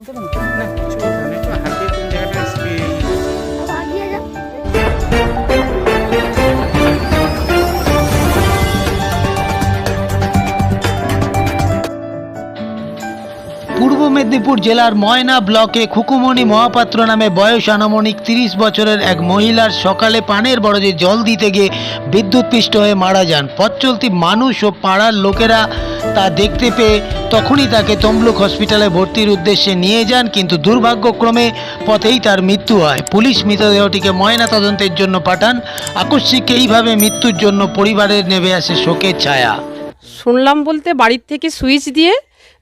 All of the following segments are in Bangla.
পূর্ব মেদিনীপুর জেলার ময়না ব্লকে খুকুমণি মহাপাত্র নামে বয়স আনুমানিক তিরিশ বছরের এক মহিলার সকালে পানের বরজে জল দিতে গিয়ে বিদ্যুৎপৃষ্ট হয়ে মারা যান। পথচলতি মানুষ ও পাড়ার লোকেরা তা দেখতে পেয়ে তখনই তাকে তমলুক হসপিটালে ভর্তির উদ্দেশ্যে নিয়ে যান কিন্তু দুর্ভাগ্যক্রমে পথেই তার মৃত্যু হয়। পুলিশ মৃতদেহটিকে ময়না তদন্তের জন্য পাঠান। আকস্মিক এইভাবে মৃত্যুর জন্য পরিবারের নেমে আসে শোকের ছায়া। শুনলাম বলতে বাড়ির থেকে সুইচ দিয়ে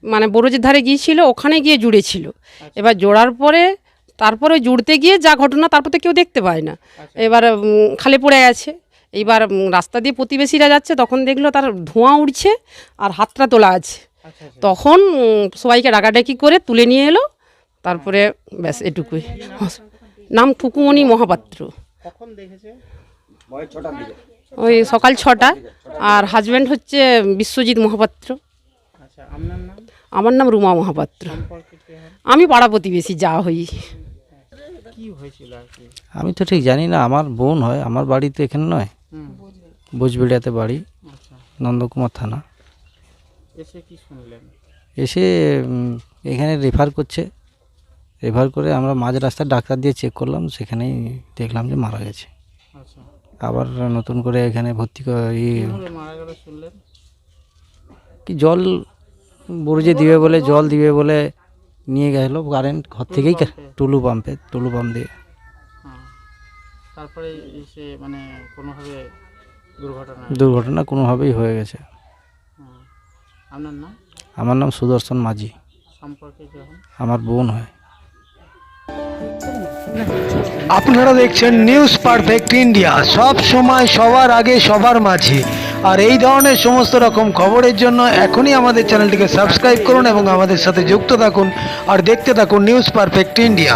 মানে বরজের ধারে গিয়েছিল ওখানে গিয়ে জুড়েছিল। এবার জোড়ার পরে তারপরে জুড়তে গিয়ে যা ঘটনা তারপর তো কেউ দেখতে পায় না। এবার খালে পড়ে গেছে। এইবার রাস্তা দিয়ে প্রতিবেশীরা যাচ্ছে তখন দেখল তার ধোঁয়া উঠছে আর হাতটা তোলা আছে। তখন সবাইকে ডাকাডাকি করে তুলে নিয়ে এলো। তারপরে ব্যাস এটুকুই। নাম ঠুকুমণি মহাপাত্র। ওই সকাল ছটা। আর হাজব্যান্ড হচ্ছে বিশ্বজিৎ মহাপাত্র। আচ্ছা আপনার নাম? আমার নাম রুমা মহাপাত্র। আমি পাড়া প্রতিবেশী যা হই। আমি তো ঠিক জানি না আমার বোন হয় আমার বাড়ি তো এখানে নয়। হুম। বুঝবিড়িয়াতে বাড়ি আচ্ছা। নন্দকুমার থানা। এসে কি শুনলেন? এসে এখানে রেফার করছে। রেফার করে আমরা মাঝ রাস্তায় ডাক্তার দিয়ে চেক করলাম সেখানেই দেখলাম যে মারা গেছে। আচ্ছা। আবার নতুন করে এখানে ভর্তি ক- জল বুরুজে দিবে বলে জল দিবে বলে নিয়ে গেল কারেন্ট ঘর থেকেই টুলু পাম্পে টুলু পাম্প দিয়ে। হ্যাঁ। তারপরে এসে মানে কোনোভাবে দুর্ঘটনা? দুর্ঘটনা কোনোভাবেই হয়ে গেছে। আপনার নাম? আমার নাম সুদর্শন মাঝি। সম্পর্কে আমার বোন হয়। আপনারা দেখছেন নিউজ পারফেক্ট ইন্ডিয়া সব সময় সবার আগে সবার মাঝে। আর এই ধরনের সমস্ত রকম খবরের জন্য এখনই আমাদের চ্যানেলটিকে সাবস্ক্রাইব করুন এবং আমাদের সাথে যুক্ত থাকুন। আর দেখতে থাকুন নিউজ পারফেক্ট ইন্ডিয়া